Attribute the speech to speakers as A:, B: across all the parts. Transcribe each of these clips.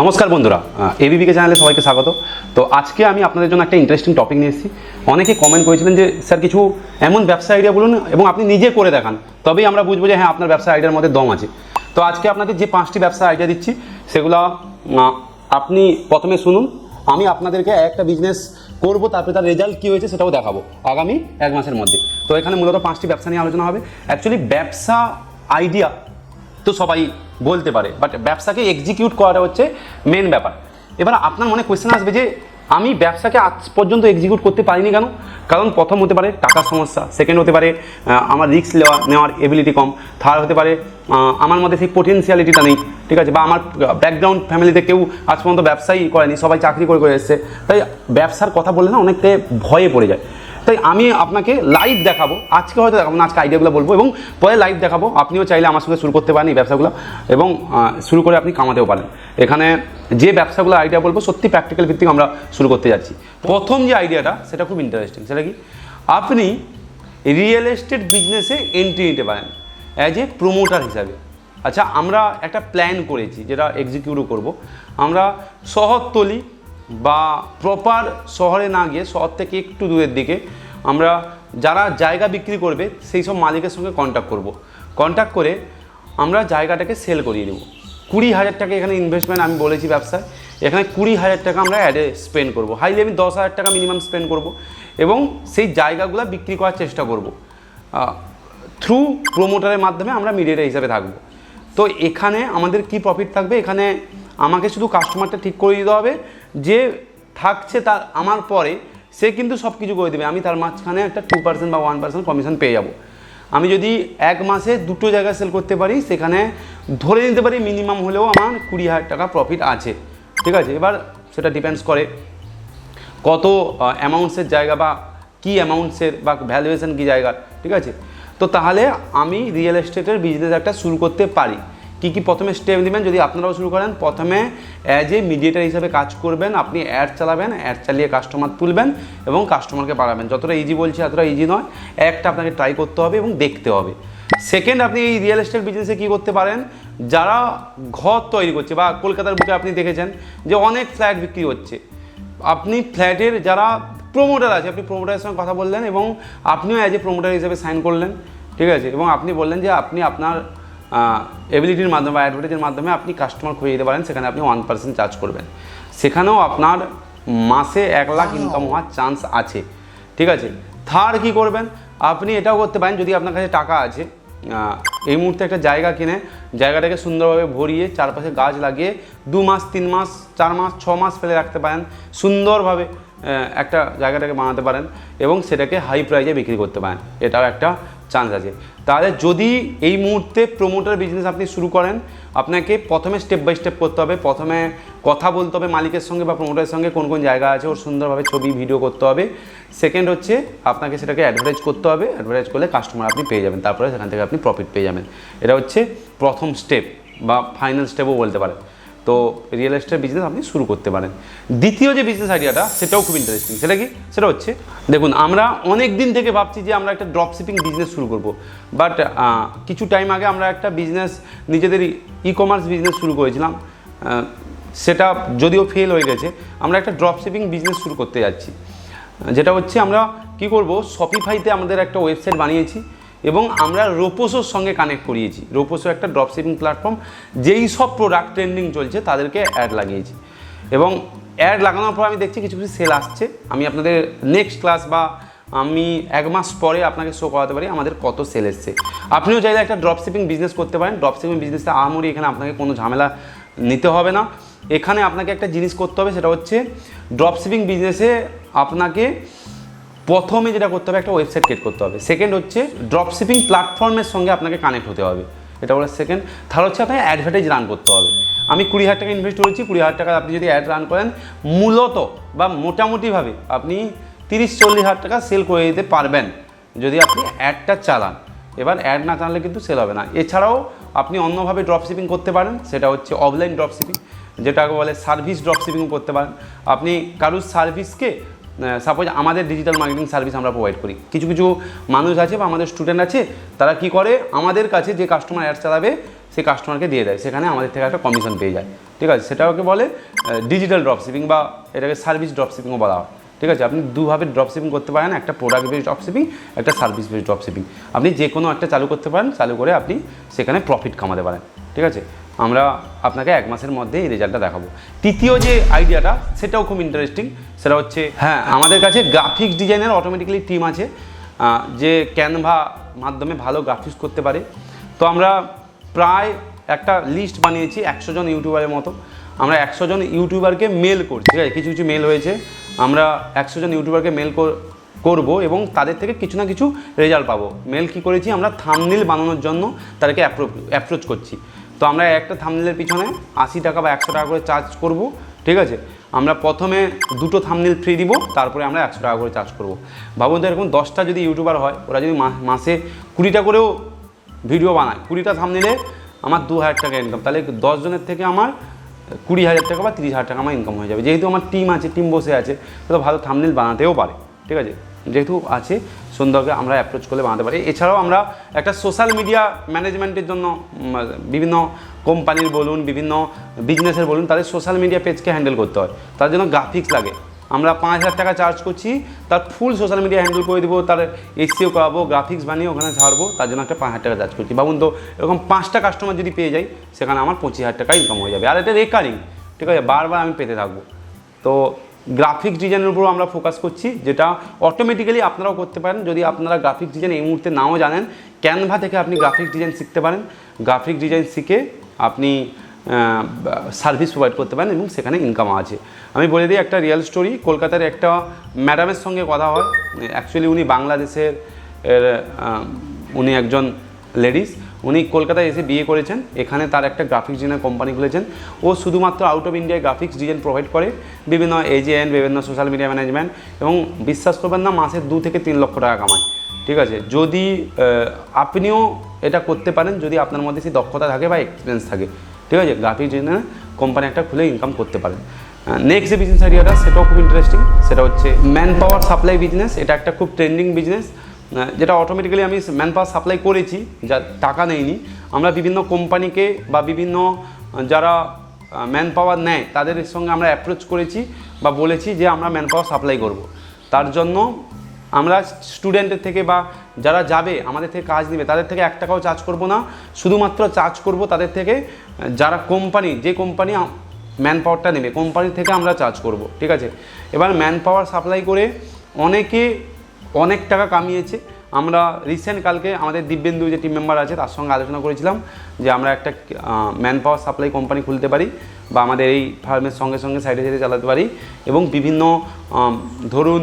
A: নমস্কার বন্ধুরা এবিবিকে চ্যানেলে সবাইকে স্বাগত। তো আজকে আমি আপনাদের জন্য একটা ইন্টারেস্টিং টপিক নিয়ে এসেছি। অনেকে কমেন্ট করেছিলেন যে, স্যার, কিছু এমন ব্যবসা আইডিয়া বলুন এবং আপনি নিজে করে দেখান। তবেই আমরা বুঝব যে হ্যাঁ আপনার ব্যবসা আইডিয়ার মধ্যে দম আছে। তো আজকে আপনাদের যে পাঁচটি ব্যবসা আইডিয়া দিচ্ছি, সেগুলো আপনি প্রথমে শুনুন। আমি আপনাদেরকে একটা বিজনেস করব, তারপরে তার রেজাল্ট কী হয়েছে সেটাও দেখাবো আগামী এক মাসের মধ্যে। তো এখানে মূলত পাঁচটি ব্যবসা নিয়ে আলোচনা হবে। অ্যাকচুয়ালি ব্যবসা আইডিয়া তো সবাই বলতে পারে। বাট ব্যবসাকে এক্সিকিউট করাটা হচ্ছে মেন ব্যাপার। এবার আপনার মনে কোয়েশ্চেন আসবে যে, আমি ব্যবসাকে আজ পর্যন্ত এক্সিকিউট করতে পারিনি কেন? কারণ প্রথম হতে পারে টাকার সমস্যা সেকেন্ড হতে পারে আমার রিস্ক নেওয়া, নেওয়ার এবিলিটি কম থার্ড হতে পারে আমার মধ্যে সেই পোটেন্সিয়ালিটিটা নেই, ঠিক আছে? বা আমার ব্যাকগ্রাউন্ড ফ্যামিলিতে কেউ আজ পর্যন্ত ব্যবসাই করেনি, সবাই চাকরি করে করে এসছে। তাই ব্যবসার কথা বললে না অনেকটা ভয়ে পড়ে যায়। তাই আমি আপনাকে লাইভ দেখাবো। আজকে হয়তো দেখাবো না, আজকে আইডিয়াগুলো বলব এবং পরে লাইভ দেখাবো। আপনিও চাইলে আমার সঙ্গে শুরু করতে পারেন এই ব্যবসাগুলো এবং শুরু করে আপনি কামাতেও পারেন। এখানে যে ব্যবসাগুলো আইডিয়া বলব, সত্যি প্র্যাকটিক্যাল ভিত্তিক আমরা শুরু করতে যাচ্ছি। প্রথম যে আইডিয়াটা সেটা খুব ইন্টারেস্টিং সেটা কি? আপনি রিয়েল এস্টেট বিজনেসে এন্ট্রি নিতে পারেন অ্যাজ এ প্রোমোটার হিসাবে। আচ্ছা আমরা একটা প্ল্যান করেছি যেটা এক্সিকিউটও করব। আমরা শহরতলি বা প্রপার শহরে না গিয়ে শহর থেকে একটু দূরের দিকে আমরা যারা জায়গা বিক্রি করবে, সেই সব মালিকের সঙ্গে কন্ট্যাক্ট করব। কন্ট্যাক্ট করে আমরা জায়গাটাকে সেল করিয়ে দেবো কুড়ি হাজার টাকা এখানে ইনভেস্টমেন্ট আমি বলেছি ব্যবসায়। এখানে কুড়ি হাজার টাকা আমরা অ্যাডে স্পেন্ড করব। হাইলি আমি দশ হাজার টাকা মিনিমাম স্পেন্ড করব এবং সেই জায়গাগুলো বিক্রি করার চেষ্টা করব। থ্রু প্রোমোটারের মাধ্যমে আমরা মিডিয়েটার হিসাবে থাকব। তো এখানে আমাদের কি প্রফিট থাকবে? এখানে আমাকে শুধু কাস্টমারটা ঠিক করে দিতে হবে। যে থাকছে তার আমার পরে, সে কিন্তু সব কিছু করে দেবে। আমি তার মাঝখানে একটা টু পার্সেন্ট বা ওয়ান পার্সেন্ট কমিশন পেয়ে যাব। আমি যদি এক মাসে দুটো জায়গায় সেল করতে পারি, সেখানে ধরে নিতে পারি মিনিমাম হলেও আমার কুড়ি হাজার টাকা প্রফিট আছে। ঠিক আছে? এবার সেটা ডিপেন্ডস করে কত অ্যামাউন্টসের জায়গা বা কী অ্যামাউন্টসের বা ভ্যালুয়েশন কী জায়গা ঠিক আছে? তো তাহলে আমি রিয়েল এস্টেটের বিজনেস একটা শুরু করতে পারি। কী কী প্রথমে স্টেপ নেবেন যদি আপনারাও শুরু করেন? প্রথমে অ্যাজ এ মিডিয়েটার হিসাবে কাজ করবেন, আপনি অ্যাড চালাবেন অ্যাড চালিয়ে কাস্টমার তুলবেন এবং কাস্টমারকে বাড়াবেন। যতটা ইজি বলছি, এতটা ইজি নয়। একটা আপনাকে ট্রাই করতে হবে এবং দেখতে হবে। সেকেন্ড আপনি এই রিয়েল এস্টেট বিজনেসে কী করতে পারেন? যারা ঘর তৈরি করছে বা কলকাতার বুকে আপনি দেখেছেন যে অনেক ফ্ল্যাট বিক্রি হচ্ছে। আপনি ফ্ল্যাটের যারা প্রোমোটার আছে, আপনি প্রোমোটারের সঙ্গে কথা বললেন এবং আপনিও অ্যাজ এ প্রোমোটার হিসেবে সাইন করলেন। ঠিক আছে? এবং আপনি বললেন যে আপনি আপনার এবিলিটির মাধ্যমে বা অ্যাডভার্টাইজের মাধ্যমে আপনি কাস্টমার খুঁজে দিতে পারেন সেখানে আপনি ওয়ান পার্সেন্ট চার্জ করবেন। সেখানেও আপনার মাসে এক লাখ ইনকাম হওয়ার চান্স আছে। ঠিক আছে? থার্ড কী করবেন? আপনি এটাও করতে পারেন যদি আপনার কাছে টাকা আছে এই মুহূর্তে একটা জায়গা কিনে জায়গাটাকে সুন্দরভাবে ভরিয়ে চারপাশে গাছ লাগিয়ে দু মাস তিন মাস চার মাস ছ মাস ফেলে রাখতে পারেন। সুন্দরভাবে একটা জায়গাটাকে বানাতে পারেন এবং সেটাকে হাই প্রাইজে বিক্রি করতে পারেন। এটাও একটা চান্স আছে। তাহলে যদি এই মুহূর্তে প্রোমোটার বিজনেস আপনি শুরু করেন, আপনাকে প্রথমে স্টেপ বাই স্টেপ করতে হবে। প্রথমে কথা বলতে হবে মালিকের সঙ্গে বা প্রোমোটারের সঙ্গে কোন কোন জায়গা আছে, ওর সুন্দরভাবে ছবি ভিডিও করতে হবে। সেকেন্ড হচ্ছে আপনাকে সেটাকে অ্যাডভার্টাইজ করতে হবে। অ্যাডভার্টাইজ করলে কাস্টমার আপনি পেয়ে যাবেন। তারপরে সেখান থেকে আপনি প্রফিট পেয়ে যাবেন। এটা হচ্ছে প্রথম স্টেপ বা ফাইনাল স্টেপও বলতে পারেন। তো রিয়েল এস্টেট বিজনেস আপনি শুরু করতে পারেন। দ্বিতীয় যে বিজনেস আইডিয়াটা সেটাও খুব ইন্টারেস্টিং সেটা কি? সেটা হচ্ছে, দেখুন, আমরা অনেক দিন থেকে ভাবছি যে আমরা একটা ড্রপ শিপিং বিজনেস শুরু করব। বাট কিছু টাইম আগে আমরা একটা বিজনেস নিজেদের ই কমার্স বিজনেস শুরু করেছিলাম। সেটা যদিও ফেল হয়ে গেছে, আমরা একটা ড্রপ শিপিং বিজনেস শুরু করতে যাচ্ছি। যেটা হচ্ছে, আমরা কি করব শপিফাইতে আমাদের একটা ওয়েবসাইট বানিয়েছি। এবং আমরা রোপোসোর সঙ্গে কানেক্ট করিয়েছি। রোপোসো একটা ড্রপ শিপিং প্ল্যাটফর্ম যেই সব প্রোডাক্ট ট্রেন্ডিং চলছে তাদেরকে অ্যাড লাগিয়েছি। এবং অ্যাড লাগানোর পর আমি দেখছি কিছু কিছু সেল আসছে। আমি আপনাদের নেক্সট ক্লাস বা আমি এক মাস পরে আপনাকে শো করাতে পারি আমাদের কত সেল এসছে। আপনিও চাইলে একটা ড্রপ শিপিং বিজনেস করতে পারেন। ড্রপ শিপিং বিজনেসটা আমরি এখানে আপনাকে কোনো ঝামেলা নিতে হবে না। এখানে আপনাকে একটা জিনিস করতে হবে, সেটা হচ্ছে ড্রপ শিপিং বিজনেসে আপনাকে প্রথমে যেটা করতে হবে, একটা ওয়েবসাইট ক্রিয়েট করতে হবে। সেকেন্ড হচ্ছে ড্রপশিপিং প্ল্যাটফর্মের সঙ্গে আপনাকে কানেক্ট হতে হবে। এটা হলো সেকেন্ড থার্ড হচ্ছে, আপনাকে অ্যাডভার্টাইজ রান করতে হবে। আমি কুড়ি হাজার টাকা ইনভেস্ট করেছি, কুড়ি হাজার টাকা আপনি যদি অ্যাড রান করেন, মূলত বা মোটামুটিভাবে আপনি তিরিশ চল্লিশ হাজার টাকা সেল করে দিতে পারবেন, যদি আপনি অ্যাডটা চালান। এবার অ্যাড না চালালে কিন্তু সেল হবে না। এছাড়াও আপনি অন্যভাবে ড্রপশিপিং করতে পারেন, সেটা হচ্ছে অফলাইন ড্রপশিপিং যেটাকে বলে সার্ভিস ড্রপ শিপিং করতে পারেন। আপনি কারুর সার্ভিসকে সাপোজ আমাদের ডিজিটাল মার্কেটিং সার্ভিস আমরা প্রোভাইড করি। কিছু কিছু মানুষ আছে বা আমাদের স্টুডেন্ট আছে, তারা কি করে? আমাদের কাছে যে কাস্টমার অ্যাড চালাবে সেই কাস্টমারকে দিয়ে দেয়। সেখানে আমাদের থেকে একটা কমিশন পেয়ে যায়। ঠিক আছে? সেটাকে বলে ডিজিটাল ড্রপ শিপিং বা এটাকে সার্ভিস ড্রপ শিপিংও বলা হয়। ঠিক আছে? আপনি দুভাবে ড্রপ শিপিং করতে পারেন, একটা প্রোডাক্ট বেস ড্রপ শিপিং একটা সার্ভিস বেস ড্রপ শিপিং আপনি যে কোনো একটা চালু করতে পারেন, চালু করে আপনি সেখানে প্রফিট কামাতে পারেন। ঠিক আছে? আমরা আপনাকে এক মাসের মধ্যে এই রেজাল্টটা দেখাবো। তৃতীয় যে আইডিয়াটা সেটাও খুব ইন্টারেস্টিং সেটা হচ্ছে হ্যাঁ আমাদের কাছে গ্রাফিক্স ডিজাইনের অটোমেটিক্যালি টিম আছে যে ক্যানভা মাধ্যমে ভালো গ্রাফিক্স করতে পারে। তো আমরা প্রায় একটা লিস্ট বানিয়েছি একশো জন ইউটিউবারের মতো। আমরা একশো জন ইউটিউবারকে মেল করছি, ঠিক আছে? কিছু কিছু মেল হয়েছে। আমরা একশো জন ইউটিউবারকে মেল করব এবং তাদের থেকে কিছু না কিছু রেজাল্ট পাবো। মেল কি করেছি? আমরা থামনিল বানানোর জন্য তাদেরকে অ্যাপ্রোচ করছি। তো আমরা একটা থামনিলের পিছনে আশি টাকা বা একশো টাকা করে চার্জ করব, ঠিক আছে? আমরা প্রথমে দুটো থামনিল ফ্রি দিব, তারপরে আমরা একশো টাকা করে চার্জ করব। ভাবুন তো এরকম দশটা যদি ইউটিউবার হয়, ওরা যদি মাসে কুড়িটা করেও ভিডিও বানায়, কুড়িটা থামনিলে আমার দু হাজার টাকা ইনকাম তাহলে দশজনের থেকে আমার কুড়ি হাজার টাকা বা তিরিশ হাজার টাকা আমার ইনকাম হয়ে যাবে। যেহেতু আমার টিম আছে টিম বসে আছে তো ভালো থামনিল বানাতেও পারে, ঠিক আছে? যেহেতু আছে সুন্দরকে আমরা অ্যাপ্রোচ করলে বানাতে পারি। এছাড়াও আমরা একটা সোশ্যাল মিডিয়া ম্যানেজমেন্টের জন্য বিভিন্ন কোম্পানির বলুন, বিভিন্ন বিজনেসের বলুন, তাদের সোশ্যাল মিডিয়া পেজকে হ্যান্ডেল করতে হয়। তার জন্য গ্রাফিক্স লাগে। আমরা পাঁচ হাজার টাকা চার্জ করছি, তার ফুল সোশ্যাল মিডিয়া হ্যান্ডেল করে দেবো, তার এসিও করাবো গ্রাফিক্স বানিয়ে ওখানে ছাড়বো তার জন্য একটা পাঁচ হাজার টাকা চার্জ করছি। ভাবুন তো, এরকম পাঁচটা কাস্টমার যদি পেয়ে যাই সেখানে আমার পঁচিশ হাজার টাকা ইনকাম হয়ে যাবে। আর এটা রেকারিং ঠিক আছে? বারবার আমি পেতে থাকব। তো গ্রাফিক্স ডিজাইনের উপর আমরা ফোকাস করছি, যেটা অটোমেটিক্যালি আপনারাও করতে পারেন। যদি আপনারা গ্রাফিক্স ডিজাইন এই মুহূর্তে নাও জানেন ক্যানভা থেকে আপনি গ্রাফিক্স ডিজাইন শিখতে পারেন। গ্রাফিক্স ডিজাইন শিখে আপনি সার্ভিস প্রোভাইড করতে পারেন এবং সেখানে ইনকাম আছে। আমি বলে দিই একটা রিয়েল স্টোরি কলকাতার একটা ম্যাডামের সঙ্গে কথা হয়। অ্যাকচুয়ালি উনি বাংলাদেশের উনি একজন লেডিস, উনি কলকাতায় এসে বিয়ে করেছেন। এখানে তার একটা গ্রাফিক্স ডিজাইনের কোম্পানি খুলেছেন। ও শুধুমাত্র আউট অফ ইন্ডিয়ায় গ্রাফিক্স ডিজাইন প্রোভাইড করে। বিভিন্ন এজেন্ট বিভিন্ন সোশ্যাল মিডিয়া ম্যানেজমেন্ট এবং বিশ্বাস করবেন না, মাসে দু থেকে তিন লক্ষ টাকা কামায়। ঠিক আছে? যদি আপনিও এটা করতে পারেন, যদি আপনার মধ্যে সেই দক্ষতা থাকে বা এক্সপিরিয়েন্স থাকে। ঠিক আছে? গ্রাফিক ডিজাইনের কোম্পানি একটা খুলে ইনকাম করতে পারেন। নেক্সট যে বিজনেস আইডিয়াটা সেটাও খুব ইন্টারেস্টিং সেটা হচ্ছে ম্যান পাওয়ার সাপ্লাই বিজনেস এটা একটা খুব ট্রেন্ডিং বিজনেস যেটা অটোমেটিক্যালি আমি ম্যান পাওয়ার সাপ্লাই করেছি, যা টাকা নেইনি, আমরা বিভিন্ন কোম্পানিকে বা বিভিন্ন যারা ম্যান পাওয়ার নেয়, তাদের সঙ্গে আমরা অ্যাপ্রোচ করেছি বা বলেছি যে আমরা ম্যান পাওয়ার সাপ্লাই করব। তার জন্য আমরা স্টুডেন্টের থেকে বা যারা যাবে, আমাদের থেকে কাজ নেবে, তাদের থেকে এক টাকাও চার্জ করব না। শুধুমাত্র চার্জ করব তাদের থেকে যারা কোম্পানি যে কোম্পানি ম্যান পাওয়ারটা নেবে কোম্পানি থেকে আমরা চার্জ করব, ঠিক আছে? এবার ম্যান পাওয়ার সাপ্লাই করে অনেকে অনেক টাকা কামিয়েছে। আমরা রিসেন্ট কালকে আমাদের দিব্যেন্দু যে টিম মেম্বার আছে, তার সঙ্গে আলোচনা করেছিলাম যে আমরা একটা ম্যান পাওয়ার সাপ্লাই কোম্পানি খুলতে পারি বা আমাদের এই ফার্মের সঙ্গে সঙ্গে সাইডে সাইডে চালাতে পারি এবং বিভিন্ন ধরুন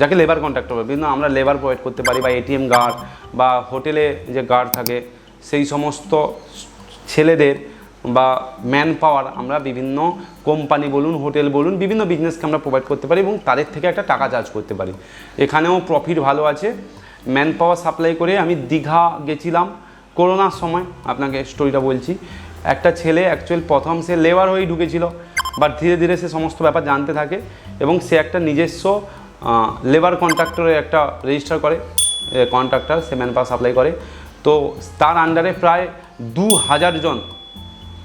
A: যাকে লেবার কন্ট্রাক্ট হবে বিভিন্ন আমরা লেবার প্রোভাইড করতে পারি বা এটিএম গার্ড বা হোটেলে যে গার্ড থাকে, সেই সমস্ত ছেলেদের বা ম্যান পাওয়ার আমরা বিভিন্ন কোম্পানি বলুন হোটেল বলুন, বিভিন্ন বিজনেসকে আমরা প্রোভাইড করতে পারি এবং তাদের থেকে একটা টাকা চার্জ করতে পারি। এখানেও প্রফিট ভালো আছে। ম্যান পাওয়ার সাপ্লাই করে আমি দীঘা গেছিলাম করোনার সময়, আপনাকে স্টোরিটা বলছি। একটা ছেলে অ্যাকচুয়াল প্রথম সে লেবার হয়েই ঢুকেছিল বাট ধীরে ধীরে সে সমস্ত ব্যাপার জানতে থাকে এবং সে একটা নিজস্ব লেবার কন্ট্রাক্টরে একটা রেজিস্টার করে কন্ট্রাক্টর সে ম্যান পাওয়ার সাপ্লাই করে। তো তার আন্ডারে প্রায় দু হাজার জন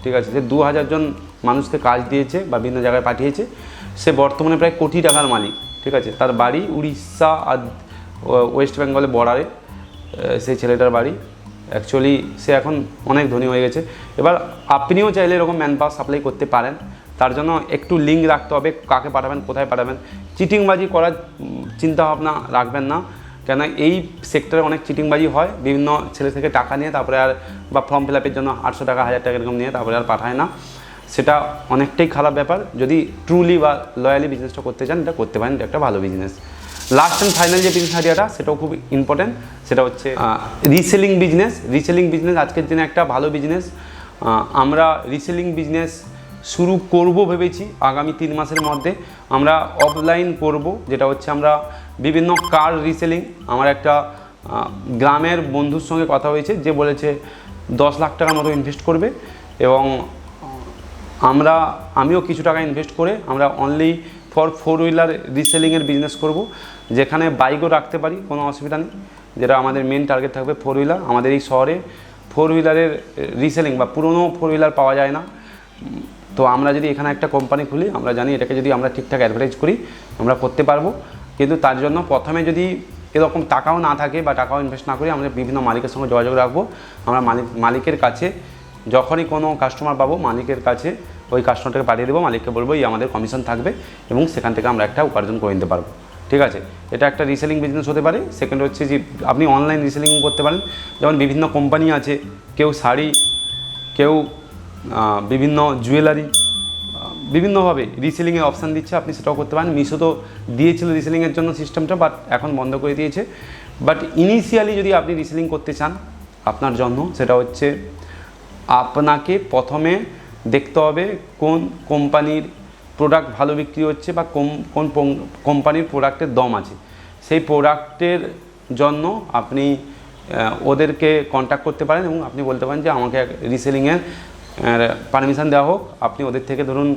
A: ঠিক আছে সে দু হাজার জন মানুষকে কাজ দিয়েছে বা বিভিন্ন জায়গায় পাঠিয়েছে, সে বর্তমানে প্রায় কোটি টাকার মালিক, ঠিক আছে। তার বাড়ি উড়িষ্যা আর ওয়েস্ট বেঙ্গলের বর্ডারে সেই ছেলেটার বাড়ি। অ্যাকচুয়ালি সে এখন অনেক ধনী হয়ে গেছে। এবার আপনিও চাইলে এরকম ম্যান পাওয়ার সাপ্লাই করতে পারেন। তার জন্য একটু লিঙ্ক রাখতে হবে, কাকে পাঠাবেন, কোথায় পাঠাবেন। চিটিংবাজি করার চিন্তাভাবনা রাখবেন না। কেন এই সেক্টরে অনেক চিটিংবাজি হয়, বিভিন্ন ছেলে থেকে টাকা নিয়ে, তারপরে আর বা ফর্ম ফিল আপের জন্য আটশো টাকা, হাজার টাকা এরকম নিয়ে তারপরে আর পাঠায় না। সেটা অনেকটাই খারাপ ব্যাপার। যদি ট্রুলি বা লয়ালি বিজনেসটা করতে চান, এটা করতে পারেন, এটা একটা ভালো বিজনেস লাস্ট অ্যান্ড ফাইনাল যে বিজনেস আইডিয়াটা সেটাও খুব ইম্পর্টেন্ট সেটা হচ্ছে রিসেলিং বিজনেস রিসেলিং বিজনেস আজকের দিনে একটা ভালো বিজনেস আমরা রিসেলিং বিজনেস শুরু করব ভেবেছি আগামী তিন মাসের মধ্যে। আমরা অফলাইন করব, যেটা হচ্ছে আমরা বিভিন্ন কার রিসেলিং আমার একটা গ্রামের বন্ধুর সঙ্গে কথা হয়েছে, যে বলেছে দশ লাখ টাকার মতো ইনভেস্ট করবে এবং আমরা, আমিও কিছু টাকা ইনভেস্ট করে আমরা অনলি ফর ফোর হুইলার রিসেলিংয়ের বিজনেস করব, যেখানে বাইকও রাখতে পারি, কোনো অসুবিধা নেই। যেটা আমাদের মেন টার্গেট থাকবে ফোর হুইলার আমাদের এই শহরে ফোর হুইলারের রিসেলিং বা পুরনো ফোর হুইলার পাওয়া যায় না। তো আমরা যদি এখানে একটা কোম্পানি খুলি, আমরা জানি এটাকে যদি আমরা ঠিকঠাক অ্যাডভার্টাইজ করি, আমরা করতে পারব। কিন্তু তার জন্য প্রথমে যদি এরকম টাকাও না থাকে বা টাকাও ইনভেস্ট না করি আমরা বিভিন্ন মালিকের সঙ্গে যোগাযোগ রাখব। আমরা মালিক, মালিকের কাছে যখনই কোনো কাস্টমার পাবো, মালিকের কাছে ওই কাস্টমারটাকে পাঠিয়ে দেবো, মালিককে বলব এই আমাদের কমিশন থাকবে এবং সেখান থেকে আমরা একটা উপার্জন করে নিতে পারব। ঠিক আছে? এটা একটা রিসেলিং বিজনেস হতে পারে। সেকেন্ড হচ্ছে যে আপনি অনলাইন রিসেলিং করতে পারেন। যেমন বিভিন্ন কোম্পানি আছে, কেউ শাড়ি, কেউ বিভিন্ন জুয়েলারি বিভিন্নভাবে রিসেলিংয়ের অপশান দিচ্ছে, আপনি সেটাও করতে পারেন। মিশো তো দিয়েছিল রিসেলিংয়ের জন্য সিস্টেমটা বাট এখন বন্ধ করে দিয়েছে। বাট ইনিশিয়ালি যদি আপনি রিসেলিং করতে চান, আপনার জন্য, সেটা হচ্ছে আপনাকে প্রথমে দেখতে হবে কোন কোম্পানির প্রোডাক্ট ভালো বিক্রি হচ্ছে বা কোন কোন কোম্পানির প্রোডাক্টের দম আছে। সেই প্রোডাক্টের জন্য আপনি ওদেরকে কন্ট্যাক্ট করতে পারেন এবং আপনি বলতে পারেন যে আমাকে রিসেলিংয়ের পারমিশন দেওয়া হোক, আপনি ওদের থেকে ধরুন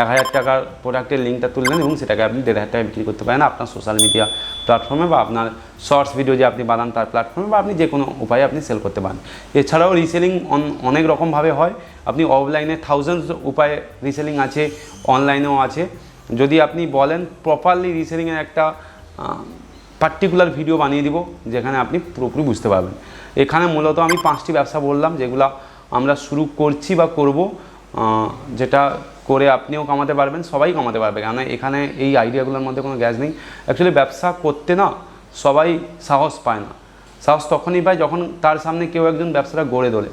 A: এক হাজার টাকার প্রোডাক্টের লিঙ্কটা তুললেন এবং সেটাকে আপনি দেড় হাজার টাকা বিক্রি করতে পারেন আপনার সোশ্যাল মিডিয়া প্ল্যাটফর্মে বা আপনার শর্টস ভিডিও যে আপনি বানান তার প্ল্যাটফর্মে বা আপনি যে কোনো উপায়ে আপনি সেল করতে পারেন। এছাড়াও রিসেলিং অন, অনেক রকমভাবে হয়। আপনি অফলাইনে থাউজেন্ডস উপায়ে রিসেলিং আছে অনলাইনেও আছে। যদি আপনি বলেন প্রপারলি রিসেলিংয়ের একটা পার্টিকুলার ভিডিও বানিয়ে দিব, যেখানে আপনি পুরোপুরি বুঝতে পারবেন। এখানে মূলত আমি পাঁচটি ব্যবসা বললাম, যেগুলো আমরা শুরু করছি বা করব যেটা করে আপনিও কামাতে পারবেন, সবাই কামাতে পারবে। কেন এখানে এই আইডিয়াগুলোর মধ্যে কোনো গ্যাস নেই। অ্যাকচুয়ালি ব্যবসা করতে না, সবাই সাহস পায় না। সাহস তখনই পায় যখন তার সামনে কেউ একজন ব্যবসাটা গড়ে তোলে।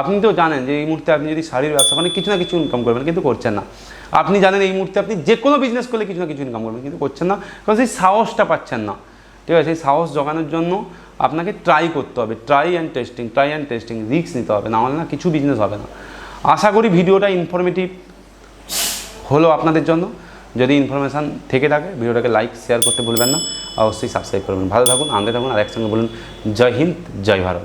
A: আপনি তো জানেন যে এই মুহূর্তে আপনি যদি শাড়ির ব্যবসা করেন, কিছু না কিছু ইনকাম করবেন, কিন্তু করছেন না। আপনি জানেন এই মুহূর্তে আপনি যে কোনো বিজনেস করলে কিছু না কিছু ইনকাম করবেন, কিন্তু করছেন না। কারণ সেই সাহসটা পাচ্ছেন না। ঠিক আছে, সেই সাহস জোগানোর জন্য আপনাকে ট্রাই করতে হবে try and testing try and testing রিক্স নিতে হবে, না হলে না কিছু বিজনেস হবে না। আশা করি ভিডিওটা ইনফরমেটিভ হলো আপনাদের জন্য। যদি ইনফরমেশান থেকে থাকে, ভিডিওটাকে লাইক শেয়ার করতে ভুলবেন না। অবশ্যই সাবস্ক্রাইব করবেন। ভালো থাকুন, আনন্দে থাকুন, আর একসঙ্গে বলুন, জয় হিন্দ, জয় ভারত।